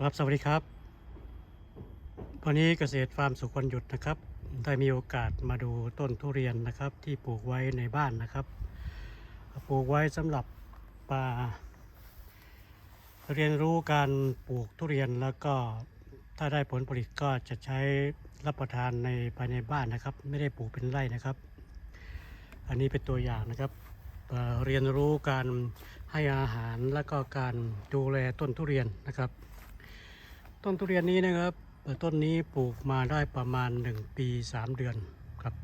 ครับสวัสดีครับ วันนี้เกษตรฟาร์มสุขวันหยุดนะครับ ได้มีโอกาสมาดูต้นทุเรียนนะครับ ที่ปลูกไว้ในบ้านนะครับ ปลูกไว้สำหรับป่าเรียนรู้การปลูกทุเรียนแล้วก็ถ้าได้ผลผลิตก็จะใช้รับประทานในภายในบ้านนะครับ ไม่ได้ปลูกเป็นไร่นะครับ อันนี้เป็นตัวอย่างนะครับเอ่อเรียนรู้การให้อาหารแล้วก็การดูแลต้นทุเรียนนะครับ ต้นทุเรียนนี้นะครับต้นนี้ปลูกมาได้ประมาณ 1 ปี 3 เดือนครับ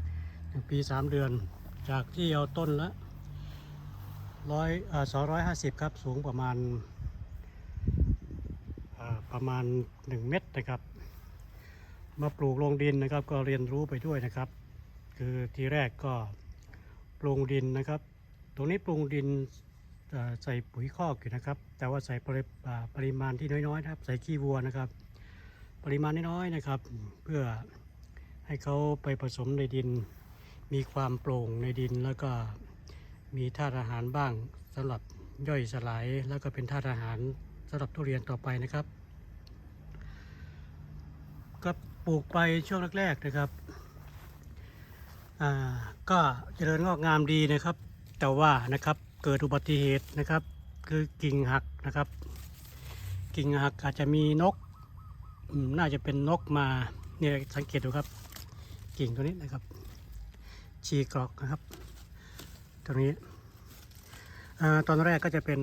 1 ปี 3 เดือน จากที่เอาต้นละร้อยสองร้อยห้าสิบครับ สูงประมาณประมาณ 1 เมตรนะครับ มาปลูกลงดินนะครับ ก็เรียนรู้ไปด้วยนะครับ คือทีแรกก็ปรุงดินนะครับ ตรงนี้ปรุงดิน ใส่ปุ๋ยคอกอยู่นะครับ แต่ว่าใส่ปริปรมาณที่น้อยๆนะครับใส่ขี้วัวนะครับ ปริมาณน้อยๆนะครับ เพื่อให้เขาไปผสมในดิน มีความโปร่งในดินแล้วก็มีธาตุอาหารบ้างสำหรับย่อยสลายแล้วก็เป็นธาตุอาหารสำหรับทุเรียนต่อไปนะครับ ก็ปลูกไปช่วงแรกๆนะครับก็เจริญงอกงามดีนะครับ แต่ว่านะครับ เกิดอุบัติเหตุนะครับ คือกิ่งหักนะครับ กิ่งหักอาจจะมีนกน่าจะเป็นนกมาเนี่ยสังเกตดูครับ กิ่งตัวนี้นะครับฉีกออกนะครับตรงนี้ตอนแรกก็จะเป็น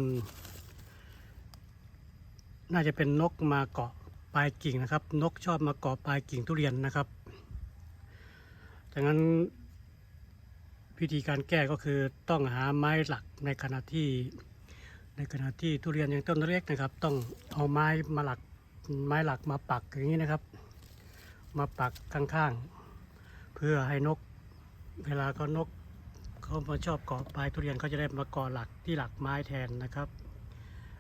น่าจะเป็นนกมาเกาะปลายกิ่งนะครับ นกชอบมาเกาะปลายกิ่งทุเรียนนะครับดังนั้น วิธีการแก้ก็คือต้องหาไม้หลักในขณะที่ ในขณะที่ทุเรียนยังต้นเล็กนะครับ ต้องเอาไม้มาหลักไม้หลักมาปักอย่างนี้นะครับ มาปักข้างๆ เพื่อให้นกเวลาเขานกเขามาชอบเกาะปลายทุเรียนเขาจะได้มาเกาะหลักที่หลักไม้แทนนะครับ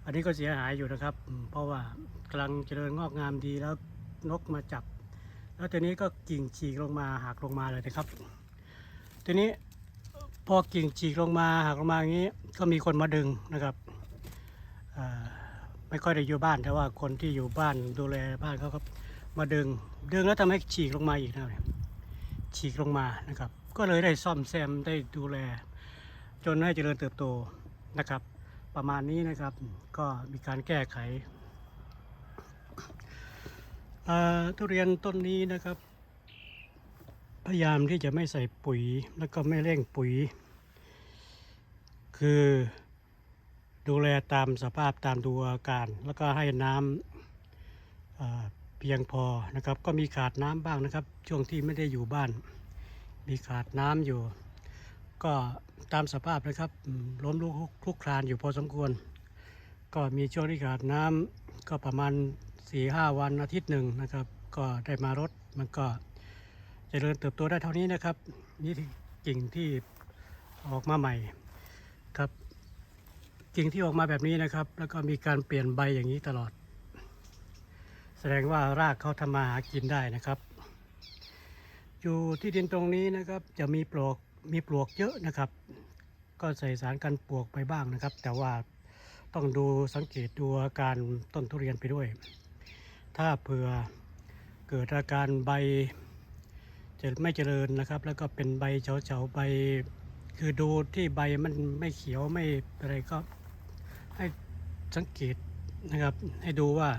อันนี้ก็เสียหายอยู่นะครับ เพราะว่ากำลังเจริญงอกงามดีแล้วนกมาจับ แล้วทีนี้ก็กิ่งฉีกลงมาหักลงมาเลยนะครับ ทีนี้ พอกิ่งฉีกลงมาหักลงมาอย่างนี้ก็มีคนมาดึงนะครับไม่ค่อยได้อยู่บ้านแต่ว่าคนที่อยู่บ้านดูแลบ้านเขาก็มาดึง ดึงแล้วทำให้ฉีกลงมาอีกนะครับฉีกลงมานะครับ ก็เลยได้ซ่อมแซมได้ดูแล จนให้เจริญเติบโตนะครับ ประมาณนี้นะครับก็มีการแก้ไขทุเรียนต้นนี้นะครับ พยายามที่จะไม่ใส่ปุ๋ยแล้วก็ไม่เร่งปุ๋ย คือดูแลตามสภาพตามดูอาการ แล้วก็ให้น้ำเพียงพอนะครับ ก็มีขาดน้ำบ้างนะครับ ช่วงที่ไม่ได้อยู่บ้าน มีขาดน้ำอยู่ ก็ตามสภาพนะครับอืมล้มลุกคลุกคลานอยู่พอสมควร ก็มีช่วงที่ขาดน้ำก็ประมาณ4ีหวันอาทิตย์หนึ่งนะครับ ก็ได้มารดมันก็ เจริญเติบโตได้เท่านี้นะครับ นี่กิ่งที่ออกมาใหม่ครับกิ่งที่ออกมาแบบนี้นะครับ แล้วก็มีการเปลี่ยนใบอย่างนี้ตลอด แสดงว่ารากเขาทำมาหากินได้นะครับ อยู่ที่ดินตรงนี้นะครับ จะมีปลวกมีปลวกเยอะนะครับ ก็ใส่สารกันปลวกไปบ้างนะครับ แต่ว่าต้องดูสังเกตดูอาการต้นทุเรียนไปด้วย ถ้าเผื่อเกิดอาการใบ จะไม่เจริญนะครับ แล้วก็เป็นใบเฉาๆใบ คือดูที่ใบมันไม่เขียวไม่อะไรก็ให้สังเกตนะครับ ให้ดูว่า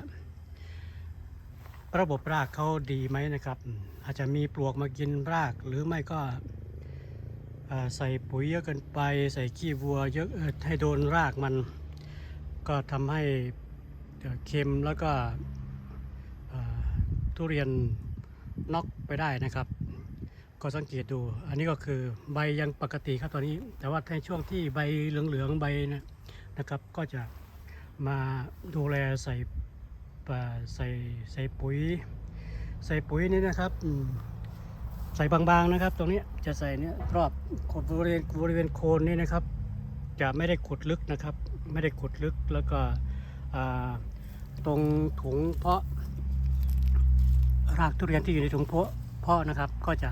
ระบบรากเขาดีไหมนะครับ อาจจะมีปลวกมากินรากหรือไม่ก็ใส่ปุ๋ยเยอะเกินไป ใส่ขี้วัวเยอะให้โดนรากมัน ก็ทำให้เค็มแล้วก็ทุเรียนน็อกไปได้นะครับ ก็สังเกตดู อันนี้ก็คือใบยังปกติครับตอนนี้ แต่ว่าในช่วงที่ใบเหลืองๆใบนะนะครับก็จะมาดูแลใส่ป่าใส่ใส่ปุ๋ย ใส่ปุ๋ยนี่นะครับใส่บางๆนะครับ ตรงนี้จะใส่เนี่ยรอบขดบริเวณบริเวณโคนนี่นะครับ จะไม่ได้ขุดลึกนะครับ ไม่ได้ขุดลึกแล้วก็ตรงถุงเพาะรากทุเรียนที่อยู่ในถุงเพาะเพาะนะครับ ก็จะ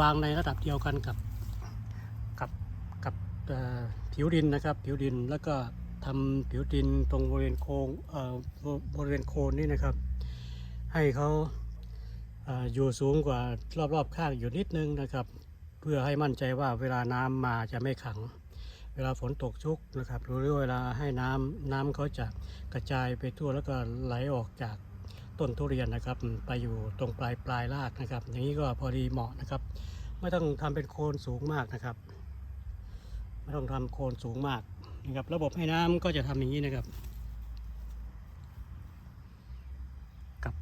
วางในระดับเดียวกันกับกับกับผิวดินนะครับ ผิวดินแล้วก็ทำผิวดินตรงบริเวณโคงเอ่อบริเวณโคนนี่นะครับ ให้เขาอยู่สูงกว่ารอบๆข้างอยู่นิดนึงนะครับ เพื่อให้มั่นใจว่าเวลาน้ำมาจะไม่ขัง เวลาฝนตกชุกนะครับหรือเวลาให้น้ำน้ำเขาจะกระจายไปทั่วแล้วก็ไหลออกจาก ต้นทุเรียนนะครับ ไปอยู่ตรงปลายปลายรากนะครับ อย่างนี้ก็พอดีเหมาะนะครับ ไม่ต้องทำเป็นโคนสูงมากนะครับ ไม่ต้องทำโคนสูงมากนะครับ ระบบให้น้ำก็จะทำอย่างนี้นะครับ กับ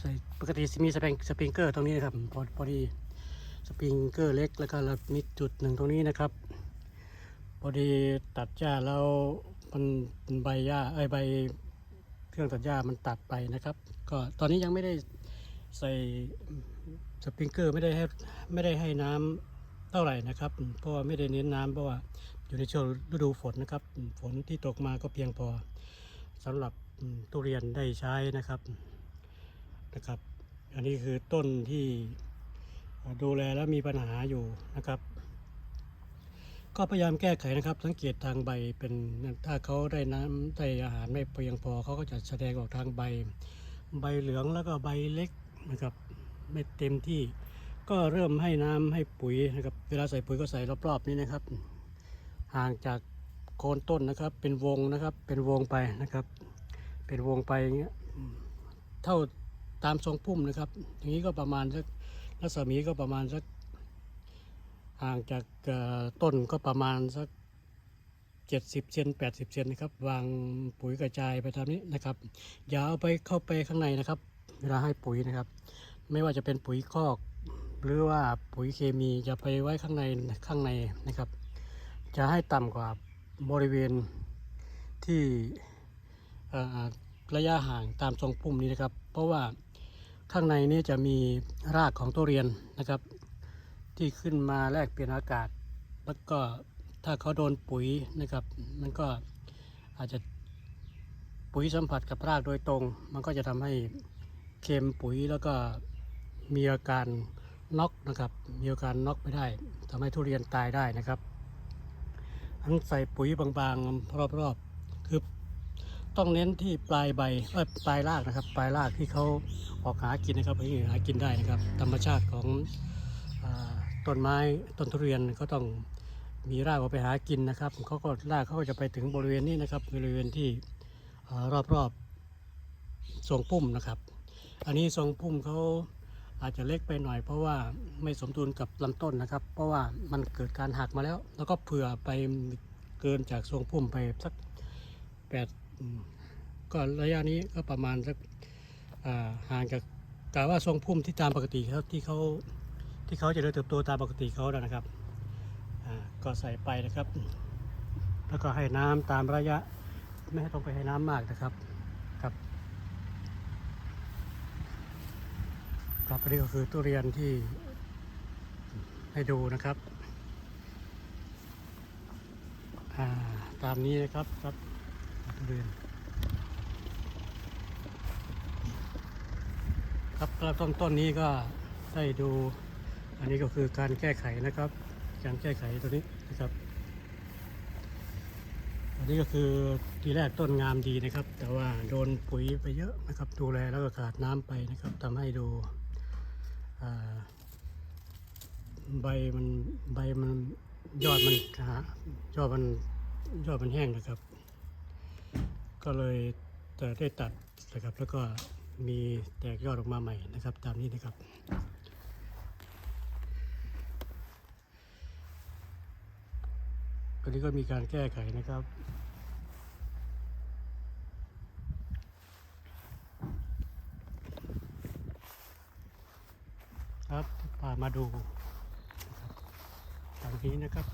ใส่ปกติมีสปริงสปริงเกอร์ตรงนี้นะครับพอพอดีสปริงเกอร์เล็กแล้วก็มีจุดหนึ่งตรงนี้นะครับพอดีตัดหญ้าแล้วมันใบหญ้าเอ้ใบ รื่องตัดหญ้ามันตัดไปนะครับ ก็ตอนนี้ยังไม่ได้ใส่สปริงเกอร์ไม่ได้ให้ไม่ได้ให้น้ำเท่าไหร่นะครับ เพราะว่าไม่ได้เน้นน้ำเพราะว่าอยู่ในช่วงฤดูฝนนะครับ ฝนที่ตกมาก็เพียงพอสำหรับทุเรียนได้ใช้นะครับนะครับ อันนี้คือต้นที่ดูแลแล้วมีปัญหาอยู่นะครับ ก็พยายามแก้ไขนะครับ สังเกตทางใบเป็นถ้าเขาได้น้ำได้อาหารไม่เพียงพอเขาก็จะแสดงออกทางใบ ใบเหลืองแล้วก็ใบเล็กนะครับไม่เต็มที่ ก็เริ่มให้น้ำให้ปุ๋ยนะครับ เวลาใส่ปุ๋ยก็ใส่รอบๆนี้นะครับ ห่างจากโคนต้นนะครับ เป็นวงนะครับ เป็นวงไปนะครับ เป็นวงไปอย่างเงี้ยเท่าตามทรงพุ่มนะครับ อย่างนี้ก็ประมาณสักรัศมีก็ประมาณสัก ห่างจากต้นก็ประมาณสักเจ็ดสิบเซนแปดสิบเซนนะครับ วางปุ๋ยกระจายไปตามนี้นะครับ อย่าเอาไปเข้าไปข้างในนะครับ เวลาให้ปุ๋ยนะครับ ไม่ว่าจะเป็นปุ๋ยคอก หรือว่าปุ๋ยเคมีจะไปไว้ข้างในข้างในนะครับ จะให้ต่ำกว่าบริเวณที่ระยะห่างตามทรงพุ่มนี้นะครับ เพราะว่าข้างในนี้จะมีรากของตัวเรียนนะครับ ที่ขึ้นมาแลกเปลี่ยนอากาศ แล้วก็ถ้าเขาโดนปุ๋ยนะครับ มันก็อาจจะปุ๋ยสัมผัสกับรากโดยตรง มันก็จะทำให้เค็มปุ๋ยแล้วก็มีอาการน็อกนะครับมีอาการน็อกไปได้ทำให้ทุเรียนตายได้นะครับอันใส่ปุ๋ยบางๆรอบๆคือต้องเน้นที่ปลายใบเอ้ยปลายรากนะครับ ปลายรากที่เขาออกหากินนะครับให้หากินได้นะครับ ธรรมชาติของ ต้นไม้ต้นทุเรียนก็ต้องมีรากออกไปหากินนะครับเขาก็รากเขาก็จะไปถึงบริเวณนี้นะครับบริเวณที่อ่ารอบๆทรงพุ่มนะครับ อันนี้ทรงพุ่มเขาอาจจะเล็กไปหน่อย เพราะว่าไม่สมดุลกับลำต้นนะครับ เพราะว่ามันเกิดการหักมาแล้ว แล้วก็เผื่อไปเกินจากทรงพุ่มไปสักแปดก็ระยะนี้ก็ประมาณสักห่างจากกะว่าทรงพุ่มที่ตามปกติครับที่เขา ที่เขาจะเติบโตตามปกติเขาแล้วนะครับก็ใส่ไปนะครับ แล้วก็ให้น้ำตามระยะ ไม่ให้ต้องไปให้น้ำมากนะครับครับครับอันนี้ก็คือทุเรียนที่ให้ดูนะครับตามนี้นะครับครับทุเรียนครับต้นต้นนี้ก็ได้ดู อันนี้ก็คือการแก้ไขนะครับ การแก้ไขตัวนี้นะครับ อันนี้ก็คือทีแรกต้นงามดีนะครับ แต่ว่าโดนปุ๋ยไปเยอะนะครับ ดูแลแล้วก็ขาดน้ำไปนะครับทำให้ดูใบมันใบมันยอดมันหายอดมันยอดมันแห้งนะครับ ก็เลยแต่ได้ตัดนะครับ แล้วก็มีแตกยอดออกมาใหม่นะครับ ตามนี้นะครับ อันนี้ก็มีการแก้ไขนะครับครับพามาดูนะครับทางนี้นะครับ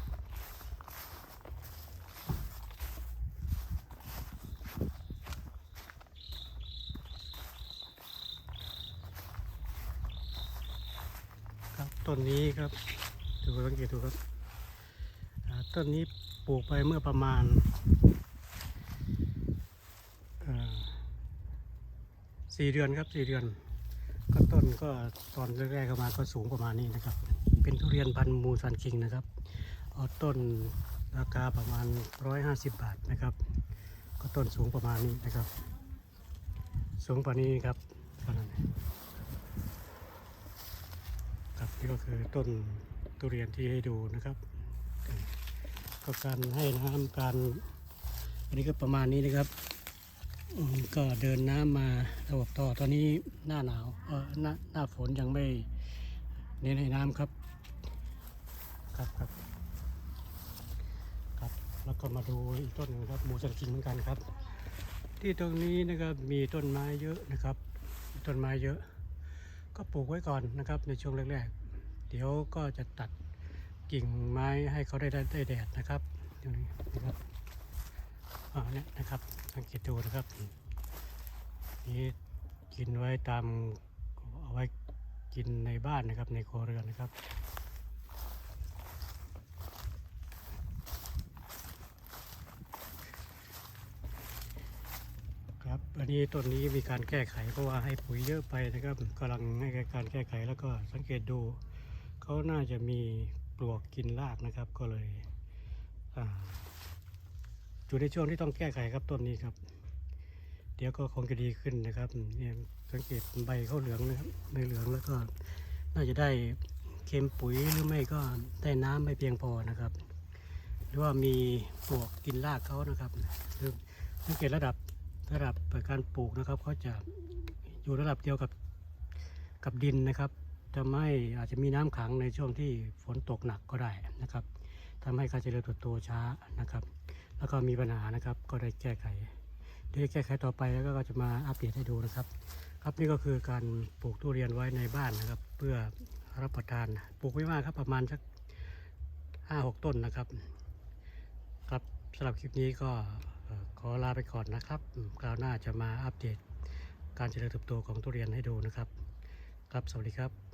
ครับต้นนี้ครับดูสังเกตดูครับ ต้นนี้ปลูกไปเมื่อประมาณสี่เดือนครับสี่เดือน ก็ต้นก็ตอนแรกๆเข้ามาก็สูงประมาณนี้นะครับ เป็นทุเรียนพันธุ์มูซันคิงนะครับเอาต้นราคาประมาณ 150 บาทนะครับ ก็ต้นสูงประมาณนี้นะครับ สูงกว่านี้ครับขนานี้ครับนี่ก็คือต้นทุเรียนที่ให้ดูนะครับ ก็การให้น้ำการ อันนี้ก็ประมาณนี้นะครับ ก็เดินน้ำมาระบบต่อตอนนี้หน้าหนาวเออหน้าหน้าฝนยังไม่เน้นให้น้ำครับ ครับครับครับ แล้วก็มาดูอีกต้นหนึ่งครับหมูสันคิงเหมือนกันครับ ที่ตรงนี้นะครับมีต้นไม้เยอะนะครับต้นไม้เยอะ ก็ปลูกไว้ก่อนนะครับในช่วงแรกๆ เดี๋ยวก็จะตัด กิ่งไม้ให้เขาได้ได้ไดแดดนะครับตรงนี้นะครับอ่าเนี่ยนะครับสังเกตดูนะครับนี่กินไว้ตามเอาไว้กินในบ้านนะครับในครัวเรือนนะครับครับอันนี้ต้นนี้มีการแก้ไขเพราะว่าให้ปุ๋ยเยอะไปนะครับกำลังให้การแก้ไขแล้วก็สังเกตดูเขาน่าจะมี ปลวกกินรากนะครับ ก็เลยอยู่ในช่วงที่ต้องแก้ไขครับต้นนี้ครับ เดี๋ยวก็คงจะดีขึ้นนะครับเนี่ยสังเกตใบเขาเหลืองนะครับใบเหลืองแล้วก็น่าจะได้เค็มปุ๋ยหรือไม่ก็ได้น้ำไม่เพียงพอนะครับ หรือว่ามีปลวกกินรากเขานะครับหรือสังเกตระดับระดับการปลูกนะครับเขาจะอยู่ระดับเดียวกับกับดินนะครับ จะไม่อาจจะมีน้ำขังในช่วงที่ฝนตกหนักก็ได้นะครับทำให้การเจริญเติบโตช้านะครับ แล้วก็มีปัญหานะครับ ก็ได้แก้ไขเดี๋ยวแก้ไขต่อไปแล้วก็จะมาอัปเดตให้ดูนะครับ ครับนี่ก็คือการปลูกทุเรียนไว้ในบ้านนะครับ เพื่อรับประทานปลูกไว้มากครับประมาณสักห้าหกต้นนะครับ ครับสำหรับคลิปนี้ก็ขอลาไปก่อนนะครับคราวหน้าจะมาอัปเดต การเจริญเติบโตของทุเรียนให้ดูนะครับ ครับสวัสดีครับ